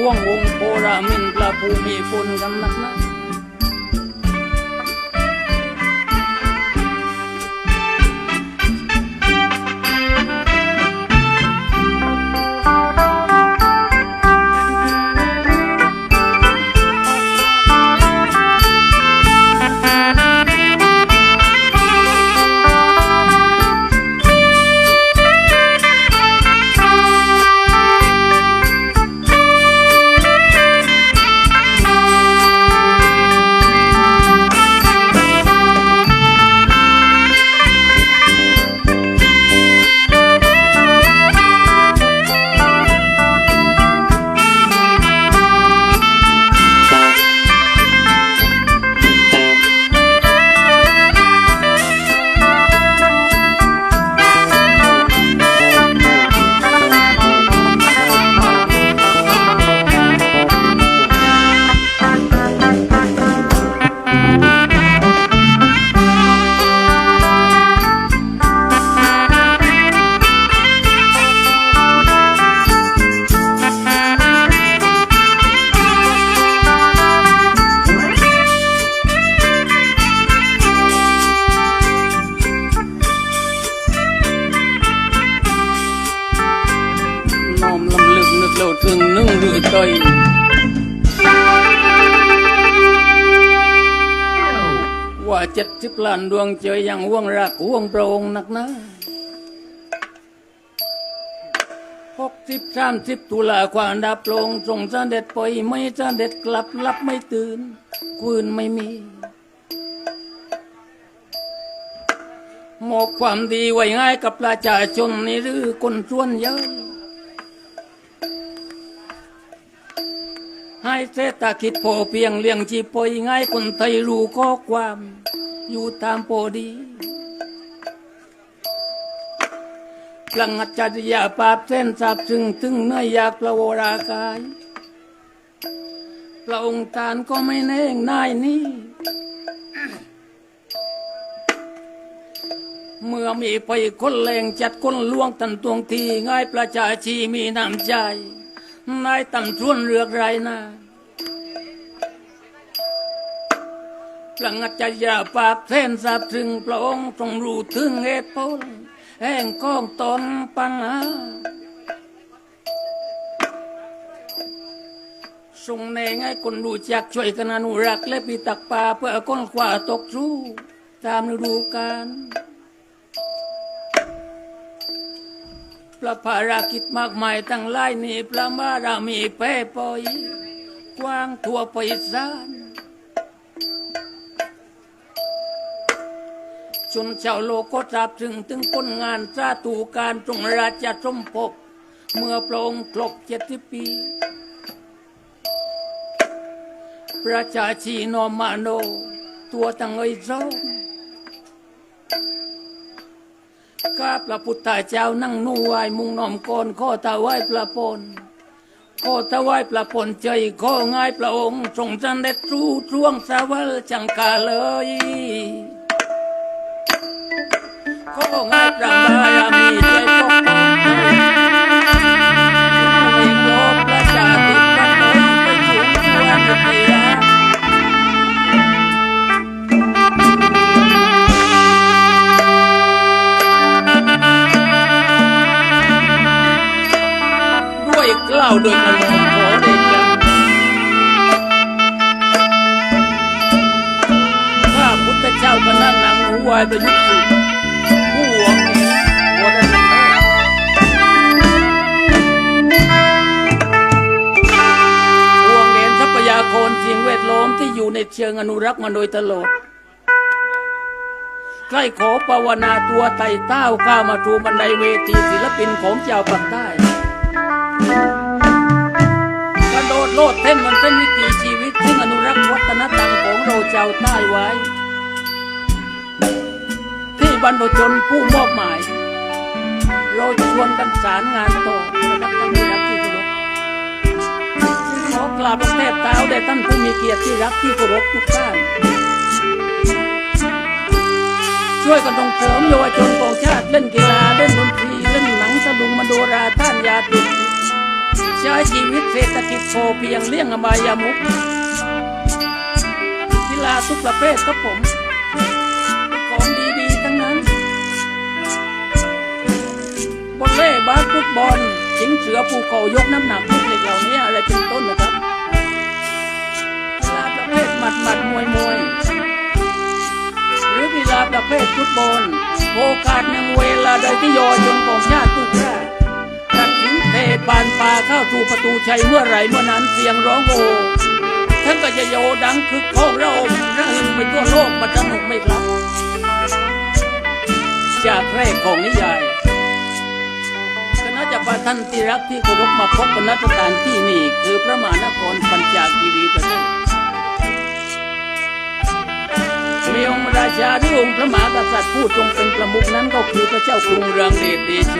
พ่วงวงโพรามินปลาภูมีฝนกันนักนะ สิบล้านดวงใจยังห่วงรักห่วงพระองค์นักนะหกสิบสามสิบตุลาความดับลงทรงเสด็จไปไม่เสด็จกลับรับไม่ตื่น คืนไม่มีมอบความดีไว้ให้กับประชาชนนี่หรือคนส่วนใหญ่ให้เศรษฐกิจพอเพียงเลี้ยงชีพปง่ายคนไทยรู้ข้อความ อยู่ตามพอดีพลังอัจฉริยะปราบเส้นสาบซึ่งถึงเนื้อยากประวรากาย พระองค์ทานก็ไม่แน่งนายนี้เมื่อมีไปคนแรงจัดคนลวงตันตวงทีง่ายประชาชีมีน้ำใจนายตำชวนเรือกไรนะ ระงัจจยาปากเส้นสับถึงพระองค์ทรงรู้ถึงเหตุผลแห่งกองตนปัญหาทรงแนงให้คนรู้จักช่วยกันอนุรักษ์และปิตักป่าเพื่อคนขวาตกสู้ตามฤดูกาลพระภารกิจมากมายตั้งหลายนี่พระบารามีแพ่ปอยกว้างทั่วไปสาน ชนชาวโลกก็ทราบถึงถึงผลงานสาตูการจงราชสมภพเมื่อพระองค์ครบเจ็ดสิบปี ประชาชีนอมาโน ตัวตั้งเอ้ยซองข้าพระพุทธเจ้านั่งนู่ไหวมุงนอมก่อนข้อถวายพระพรข้อถวายพระพรใจข้อง่ายพระองค์ทรงจันเด็ดรู้ช่วงสาวลจังกาเลย ข้อง่ายพระบารมีใจปกป้องให้โลกประชาธิปไตยไปถึงสวรรค์เดียด้วยกล้าวโดยกระหม่อมขอเดชะข้าพุทธเจ้าก็นั่งหนังหูวายประยุทธ์ ในเชิงอนุรักษ์มาโดยตลอดใกล้ขอภาวนาตัวไต่เต้าก้าวมาทูบันไดเวทีศิลปินของเจ้าปักใต้กระโดดโลดเต้นมันเป็นวิถีชีวิต ซึ่งอนุรักษ์วัฒนธรรมของเราชาวใต้ไว้ ที่บรรพชนผู้มอบหมาย เราชวนกันสารงานต่อ กราบลงแทบเท้าแด่ท่านผู้มีเกียรติที่รักที่เคารพทุกท่าน ช่วยกันส่งเสริมเยาวชนของชาติเล่นกีฬาเล่นดนตรีเล่นหนังตะลุงมโนราท่านยาติดใช้ชีวิตเศรษฐกิจพอเพียงเลี่ยงอบายามุกกีฬาทุกประเภทครับผมของดีๆทั้งนั้นบอลเล่บาสฟุตบอลชิงเสือภูเขายกน้ำหนัก เหล่านี้อะไรเป็นต้นนะครับกีฬาประเภทหมัดหมัดมวยมวย หรือกีฬาประเภทฟุตบอลโอกาสหนึ่งเวลาใดที่ยาวชนของชาติทุกชาติตัดสินเตะบานปลาเข้าสู่ประตูชัยเมื่อไหร่เมื่อนั้นเสียงร้องโอท่านก็จะโยดังคึกโคกระอมระหึงไปทั่วโลกมันสนุกไหมครับจากแรกของนิยาย คณะจะพาท่านที่รักที่เคารพมาพบกันณสถานที่นี้คือพระมหานครปัญจาคีรีประเทศมีองค์ราชาหรือองค์พระมหากษัตริย์ผู้ทรงเป็นประมุขนั้นก็คือพระเจ้ากรุงเรืองเดชเดโช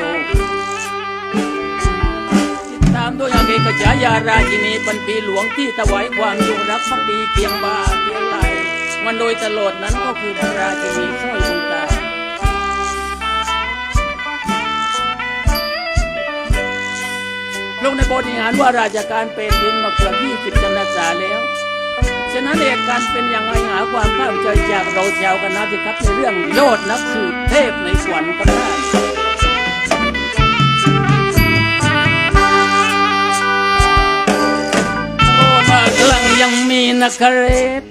ติดตามด้วยอังเอกฉายาราชินีปันปีหลวงที่ถวายความจงรักภักดีเคียงบ่าเคียงไหลมันโดยตลอดนั้นก็คือพระราชินีสร้อย งในบริหารว่าราชการเป็นดินมาเกือบ20จันทราแล้ว ฉะนั้นเหตุการเป็นอย่างไรหาความเข้าใจจากเราชาวกันนะสิครับในเรื่องโยดนักสืบเทพในสวรรค์ก็ได้โอ้มากลังยังมีนักเรศ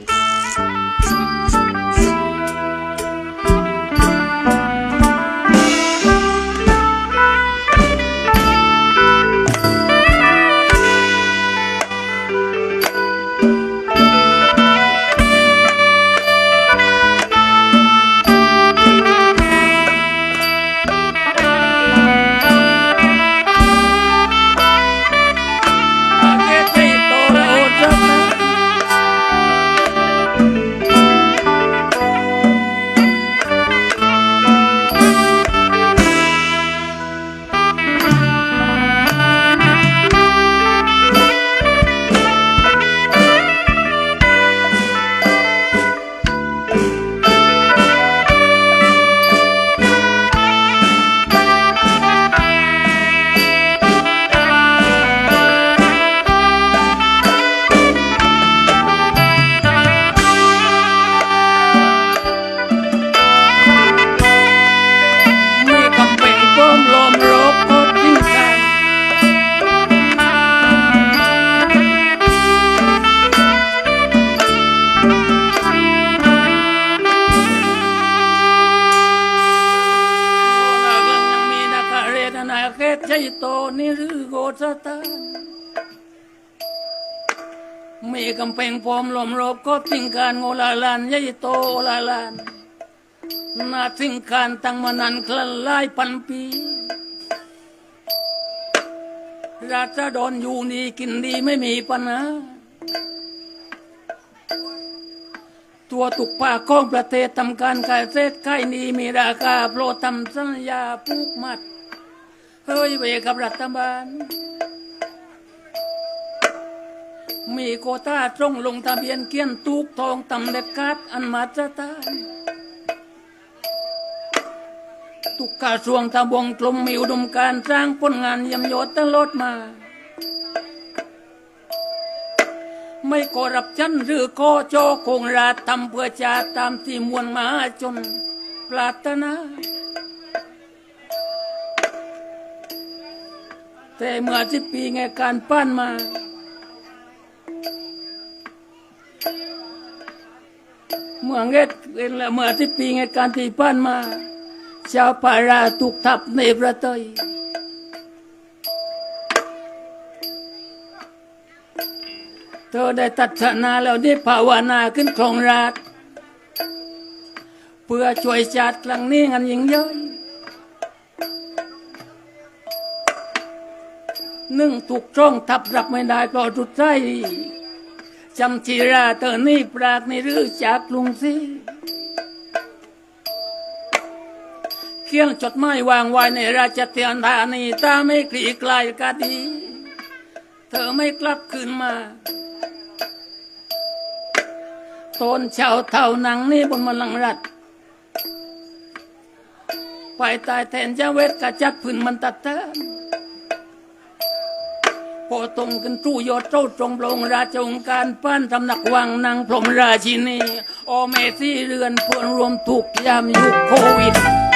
ำแพงพรมลมรบก็ทิ้งการโงลาลานใหญ่โตลาลานนาถึงการตั้งมานานคลันลายพันปีราชดอนอยู่นี่กินดีไม่มีปัญหาตัวตุกป่าของประเทศทำการขายเศษไข่นี้มีราคาโปรดทำสัญญาผูกมัด เฮ้ยเวกับรัฐบาล มีโคต้าตรงลงทะเบียนเกียนตูกทองตำเด็ดขาดอันมาตรฐานทุกกระทรวงทบวงกลมมีอุดมการสร้างผลงานยี่ยมยอดตลอดมา ไม่กอรับชันหรือโกโจคงราทำเพื่อชาติตามที่มวลมหาชนปรารถนาแต่เมื่อสิบปีไงการปั้นมา เมื่อเง็ดเมื่อสิบปีไงการที่ปั้นมา ชาวปาราถูกทับในประเทศเธอได้ตัดสนาแล้วได้ภาวนาขึ้นครองราชเพื่อช่วยชาติครั้งนี้งันยิ่งใหญ่หนึ่งถูกจ้องทับรับไม่ได้เพราะทุดใจ จำชีราเธอนี่ปรากในรือจากกรุงศรีเขียงจดหมายวางไว้ในราชเทียนธานีตาไม่คลี่คลายกะดี เธอไม่กลับคืนมาตนช้าเท่านังนี่บนมลังรัดไปตายแทนเจ้าเวทกะจัดพื้นมันตัดเติม พอตรงกันตู้ยอดเจ้าจงปรงราชองค์การปั้นตำหนักวังนางพรหมราชินีโอเมซี่เรือนพวนรวมถูกยามยุคโควิด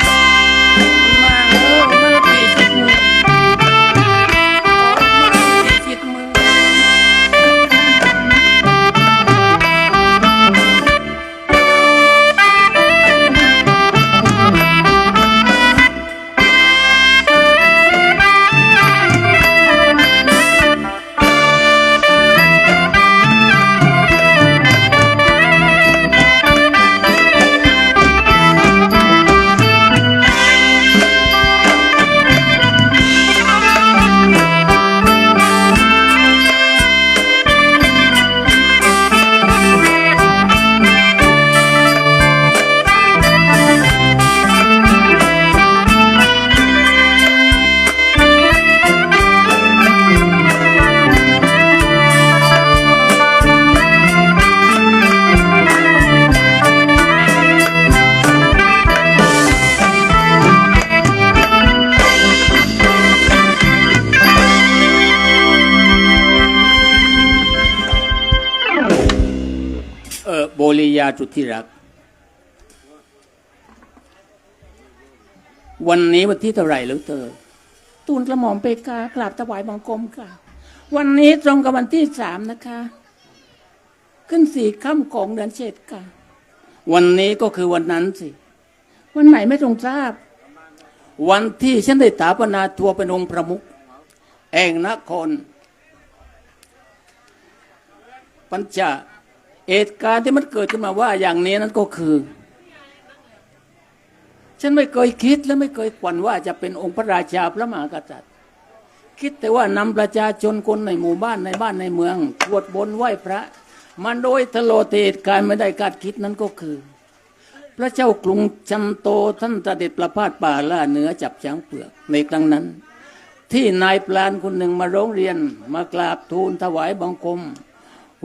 ริยาจุดที่รัก วันนี้วันที่เท่าไหร่แล้วเธอตูนกระหม่อมเปกากราบถวายบังคมค่ะ วันนี้ตรงกับวันที่สามนะคะ ขึ้นสี่ค่ำของเดือนเจ็ดค่ะ วันนี้ก็คือวันนั้นสิ วันไหนไม่ตรงทราบ วันที่ฉันได้ถาปนาตัวเป็นองค์ประมุขแองนครปัญจา เหตุการณ์ที่มันเกิดขึ้นมาว่าอย่างนี้นั้นก็คือ ฉันไม่เคยคิดและไม่เคยขวัญว่าจะเป็นองค์พระราชาพระมหากษัตริย์ คิดแต่ว่านำประชาชนคนในหมู่บ้านในบ้านในเมืองตรวจบนไหว้พระ มันโดยทะโลเตเหตุการณ์ไม่ได้คาดคิดนั้นก็คือ พระเจ้ากรุงจันโตท่านเสด็จประพาสป่าล่าเนื้อจับช้างเปลือกในครั้งนั้น ที่นายปลานคนหนึ่งมาร้องเรียนมากราบทูลถวายบังคม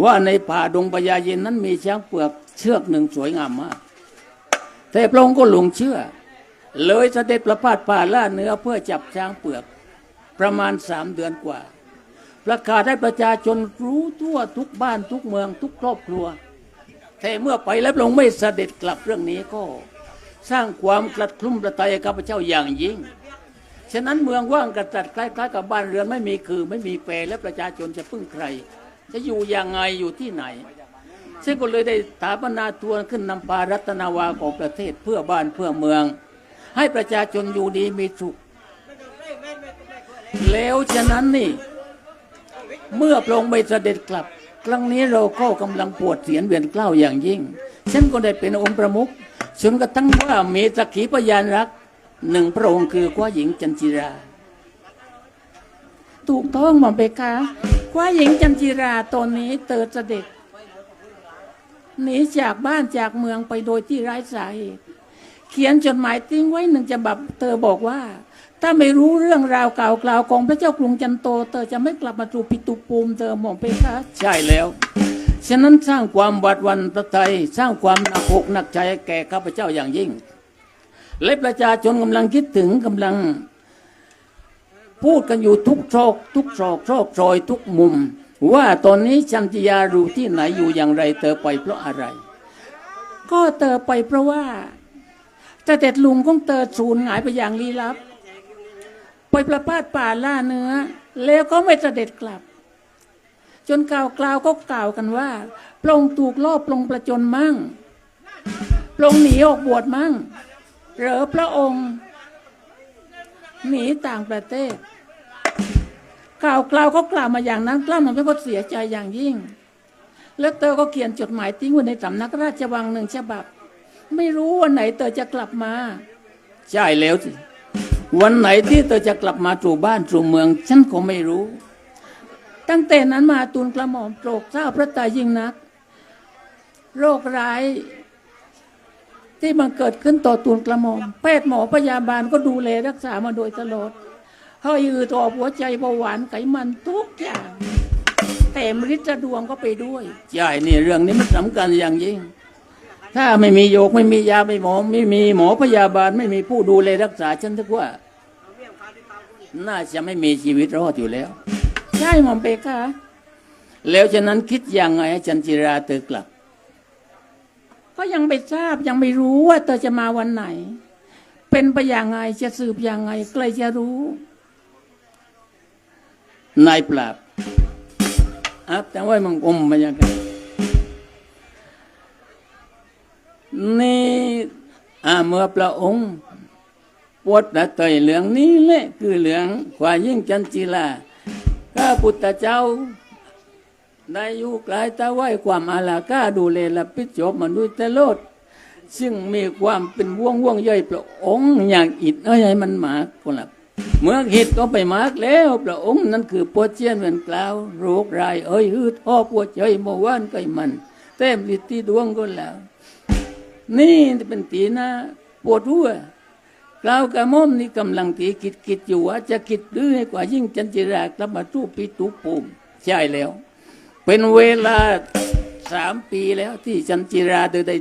ว่าในป่าดงพญาเย็นนั้นมีช้างเปลือกเชือกหนึ่งสวยงามมากแต่พองค์ก็หลงเชื่อ เลยเสด็จประพาสป่าล่าเนื้อเพื่อจับช้างเปลือก ประมาณสามเดือนกว่า ประกาศให้ประชาชนรู้ทั่วทุกบ้านทุกเมืองทุกครอบครัวแต่เมื่อไปแล้วพระองไม่เสด็จกลับเรื่องนี้ก็ สร้างความกลัดคลุ้มประทายกับพระเจ้าอย่างยิ่งฉะนั้นเมืองว่างกระจัดคล้ายๆกับบ้านเรือนไม่มีคือไม่มีแปรและประชาชนจะพึ่งใคร จะอยู่ยังไงอยู่ที่ไหนซึ่งก็เลยได้สถาปนาตัวขึ้นนำพารัตนาวาของประเทศเพื่อบ้านเพื่อเมือง ให้ประชาชนอยู่ดีมีสุข แล้วฉะนั้นนี่ เมื่อพระองค์ไม่เสด็จกลับ ครั้งนี้เราก็กำลังปวดเสียนเวียนเกล้าอย่างยิ่งฉันก็ได้เป็นองค์ประมุขจนกระทั่งว่ามีสักขีพยานรักหนึ่งพระองค์คือก้าหญิงจันจิรา ถูกต้องหม่อมเบคะ ว่าหญิงจันจิราตอนนี้เติดเสด็จหนีจากบ้านจากเมืองไปโดยที่ไร้สาเหตุเขียนจดหมายทิ้งไว้หนึ่งฉบับเธอบอกว่า ถ้าไม่รู้เรื่องราวเก่ากล่าวของพระเจ้ากรุงจันโต เธอจะไม่กลับมาจูปิตุภูมิเธอหมอมเบคะใช่แล้ว ฉะนั้นสร้างความหวาดหวันตะไทยสร้างความหนักอกหนักใจแก่ข้าพเจ้าอย่างยิ่ง และประชาชนกำลังคิดถึงกำลัง พูดกันอยู่ทุกซอกทุกซอกซอกซอยทุกมุม ว่าตอนนี้จันจิยารู้ที่ไหนอยู่อย่างไรเธอไปเพราะอะไร ก็เธอไปเพราะว่าแต่เด็ดลุงของเธอสูญหายไปอย่างลี้ลับ ไปประพาสป่าล่าเนื้อ แล้วก็ไม่เสด็จกลับ จนกล่าวกล่าวก็กล่าวกันว่าพระองค์ถูกลอบปลงประจนมั่งพระองค์หนีออกบวชมั่งเหรือพระองค์หนีต่างประเทศ กล่าวกล่าวเขากล่าวมาอย่างนั้นกล้ามันไม่ก็เสียใจอย่างยิ่ง แล้วเตอก็เขียนจดหมายทิ้งไว้ในสำนักราชวังหนึ่งฉบับ ไม่รู้วันไหนเตอจะกลับมา ใช่แล้วสิวันไหนที่เตอจะกลับมาสู่บ้านสู่เมืองฉันก็ไม่รู้ ตั้งแต่นั้นมาตูนกระหม่อมโปรกเศร้าพระตายยิ่งนัก โรคร้าย ที่มันเกิดขึ้นต่อตูนกระหม่อมแพทย์หมอพยาบาลก็ดูแลรักษามาโดยตลอด ห้อยอืดต่อหัวใจเบาหวานไขมันทุกอย่างแต่มฤทธิ์ดวงก็ไปด้วยใช่นี่เรื่องนี้มันสำคัญอย่างยิ่ง ถ้าไม่มีโยกไม่มียาไม่หมอ ไม่มีหมอพยาบาลไม่มีผู้ดูแลรักษาฉันทึกว่า น่าจะไม่มีชีวิตรอดอยู่แล้ว ใช่หมอมเปค่ะ แล้วฉะนั้นคิดยังไงให้จันจิราเธอกลับ ก็ยังไม่ทราบยังไม่รู้ว่าเธอจะมาวันไหน เป็นไปอย่างไงจะสืบอย่างไงใครจะรู้ นายปราบอับแต่ว่ามังกรมบรรยากาศนี่อาเมื่อพระองค์ปวดตะเตยเหลืองนี้แหละคือเหลืองขวายิ่งจันจิลาข้าพุทธเจ้าได้อยู่กลายตาไหวความอาลาก้าดูแลละพิจบมันด้วยตลด ซึ่งมีความเป็นว่วงว่วงย่อยพระองค์อย่างอิดเอ้ยให้มันหมาคนละ เมื่อหิดก็ไปมากแล้วพระองค์นั้นคือปวดเจียนเหมือนกล่าวโรครายเอ้ยฮืดพ่อปวดใจเมื่อวานก็มันเต็มฤทธิ์ที่ดวงก็แล้ว นี่เป็นตีหน้าปวดหัวกล่าวกระม่อมนี่กำลังตีคิดคิดอยู่ว่าจะคิดหรือกว่ายิ่งจันจิรากลับมาทูปีตุปูมใช่แล้ว เป็นเวลาสามปีแล้วที่จันจิราเธอได้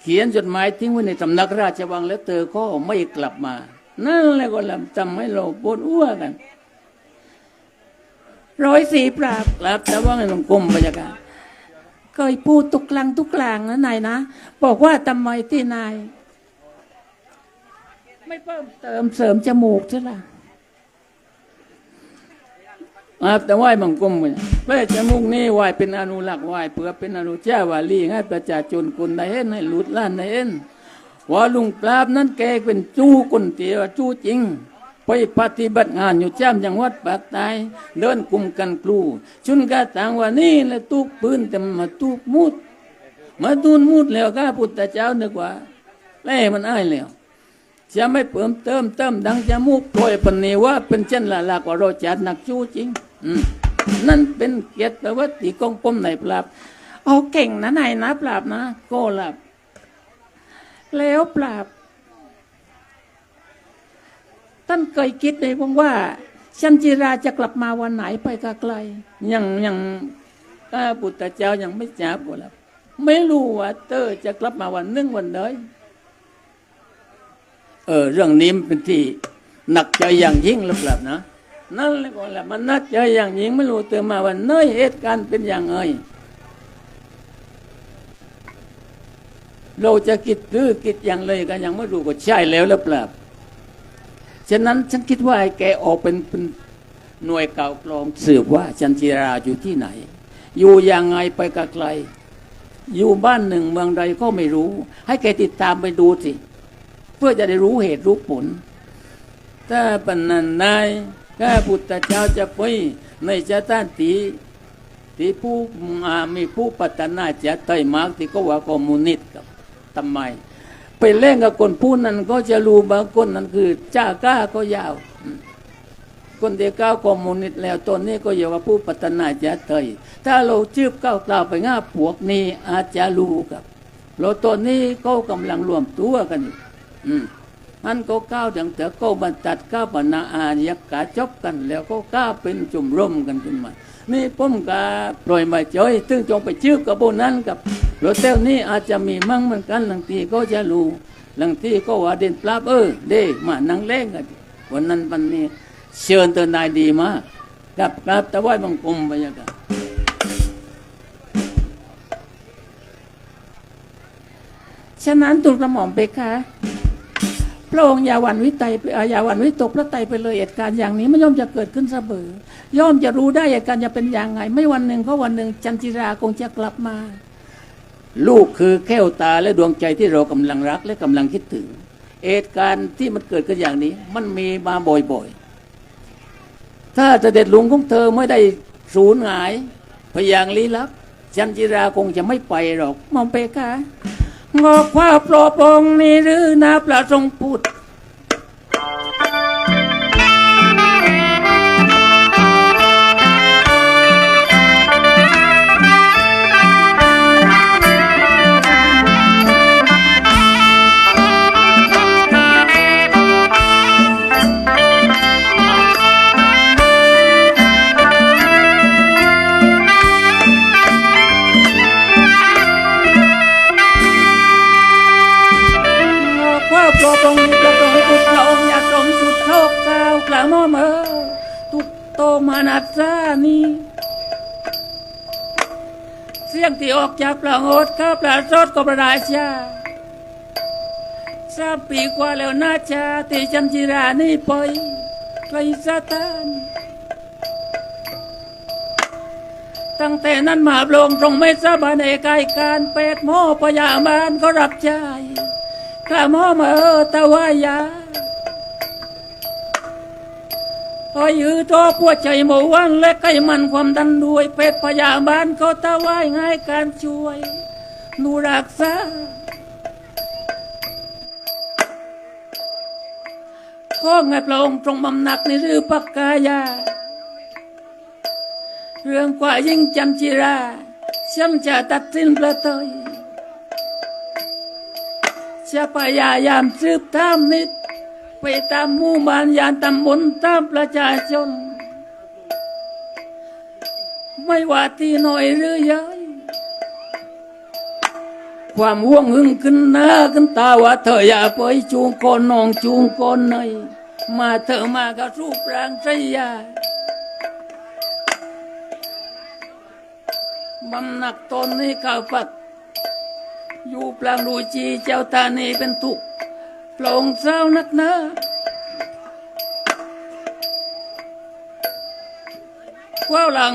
เขียนจดหมายทิ้งไว้ในสำนักราชวังแล้วเธอก็ไม่กลับมา นั่นแหละก็ลำทำให้เราปวดหัวกันร้อยสีปราบกลับแต่ว่าไงมันกลมบรรยากาศเคยพูดตุกลางตุกลางนะนายนะ บอกว่าทำไมที่นาย ไม่เพิ่มเติมเสริมจมูกใช่ล่ะครับแต่ไหว้บังกรมกันเพื่อจมูกนี่ไหว้เป็นอนุรักษ์ไหว้เพื่อเป็นอนุเจ้าวาลีให้ประชาชนคนใดเห็นให้หลุดล้านใดเห็น ว่าลุงปราบนั้นแกเป็นจู้คนเตียวจู้จริง ไปปฏิบัติงานอยู่จ้ำจังหวัดปากใต้เดินกลุ่มกันครูชุนกาต่างว่านี่แหละตุกปืนแต่มาตุกมุด มาตูนมุดแล้วข้าพุทธเจ้านึกว่าแล่มันอ้ายแล้วจะไม่เพิ่มเติมเติมดังจมูกโดยปณีว่าเป็นเช่นละลากว่าเราจัดหนักจู้จริงนั่นเป็นเกียรติวัตติกองปมในปราบ เอาเก่งนะนายนะปราบนะ โกหลับ แล้วปราบ ท่านเคยคิดไหมบ้างว่าชันจิราจะกลับมาวันไหนไปกไกลยังยังข้าพุทธเจ้ายังไม่จับหลับไม่รู้ว่าเตอจะกลับมาวันนึ่งวันใดเออ เรื่องนี้มันเป็นที่หนักใจอย่างยิ่งหรือเปล่านะนั่นแหละก็แหละมันนักใจอย่างยิ่งไม่รู้เตอมาวันเนยเหตุการณ์เป็นอย่างไร เราจะคิดหรือคิดอย่างไรกันยังไม่รู้ก็ใช่แล้วหรือเปล่าฉะนั้นฉันคิดว่าไอ้แกออกเป็นเป็นหน่วยเก่ากลองสืบว่าจันจิราอยู่ที่ไหน อยู่ยังไงไปไกลๆอยู่บ้านหนึ่งเมืองใดก็ไม่รู้ ให้แกติดตามไปดูสิ เพื่อจะได้รู้เหตุรู้ผล ถ้าปนนันนายข้าพุทธเจ้าจะไปในจะต้านตีที่ผู้มามีผู้ปัตนาจะไตมากที่ก็ว่าคอมมูนิสต์กับ ทำไม ไปเล่นกับคนผู้นั้นก็จะรู้บางคนนั้นคือจ้าก้าก็ยาว คนเดียวก้าวคอมมูนิสต์แล้วตนนี้ก็อย่าว่าผู้ปัตนาจะเตยถ้าเราจืบก้าวกล่าวไปง่าพวกนี้อาจจะรู้กับเราตนนี้ก็กำลังรวมตัวกันอืม อันก็ก้าวถึงแต่ก็บรรจัดก้าวปนาอายักกาจบกัน แล้วก็ก้าวเป็นจุ่มร่มกันขึ้นมา นี่ผมกาปล่อยมาจ้อยตึงจงไปชืบกับพวกนั้นกับรถเต้วนี้อาจจะมีมั่งเหมือนกันบางทีก็จะรู้บางทีก็ว่าเด่นปลาบเออเด้มานั่งเล่นกันวันนั้นวันนี้เชิญตัวนายดีมากกับกับตะไว้บังคมบรรยากาศฉะนั้นตุลกระหม่อมไปคะ ระองค์อย่าวันวิตยยาวันวิตกพระไตรไปเลยเหตุการณ์อย่างนี้ไม่ย่อมจะเกิดขึ้นเสมอย่อมจะรู้ได้เหตุการณ์จะเป็นอย่างไง ไม่วันหนึ่งก็วันหนึ่งจันจิราคงจะกลับมา ลูกคือแก้วตาและดวงใจที่เรากำลังรักและกำลังคิดถึงเหตุการณ์ที่มันเกิดขึ้นอย่างนี้ มันมีมาบ่อยๆ ถ้าเสด็จหลวงของเธอไม่ได้สูญหายพยางลี้ลับจันจิราคงจะไม่ไปหรอกมองไปค่ะ งอกว่าโปรปองนี่หรือนาปลาทรงพูด นาซานี้เสียงที่ออกจากปลาโงดข้าปลาสดก็ประราชาสามปีกว่าแล้วนาชาที่จันจิรานี่ไปไปสถานตั้งแต่นั้นมาโปรงตรงไม่สบายในกายการเป็ดหม้อพยาบาลก็รับใช้ข้าหม้อมาเออตะวายา พอยือตัวปวดใจเมื่อวันและไขมันความดันด้วยเป็ดพยาบาลเขาตะวายง่ายการช่วยหนูรักษาข้อไงพระองค์ทรงบำหนักในรือปักกายา เรื่องกว่ายิ่งจำจิราฉันจะตัดสินประเตยจะพยายามสืบตามนิด ไปตามหมู่บ้านยานตำบลตามประชาชน ไม่ว่าที่น้อยหรือใหญ่ความห่วงหึงขึ้นหน้าขึ้นตาว่าเธออย่าไปจูงคนน้องจูงคนในมาเธอมากับรูปร่างใจยาบำหนักตนนี้ข้าวปัดอยู่ปลางดูจีเจ้าตานีเป็นทุกข์ โปร่งเศร้านักหนาว้าวหลาง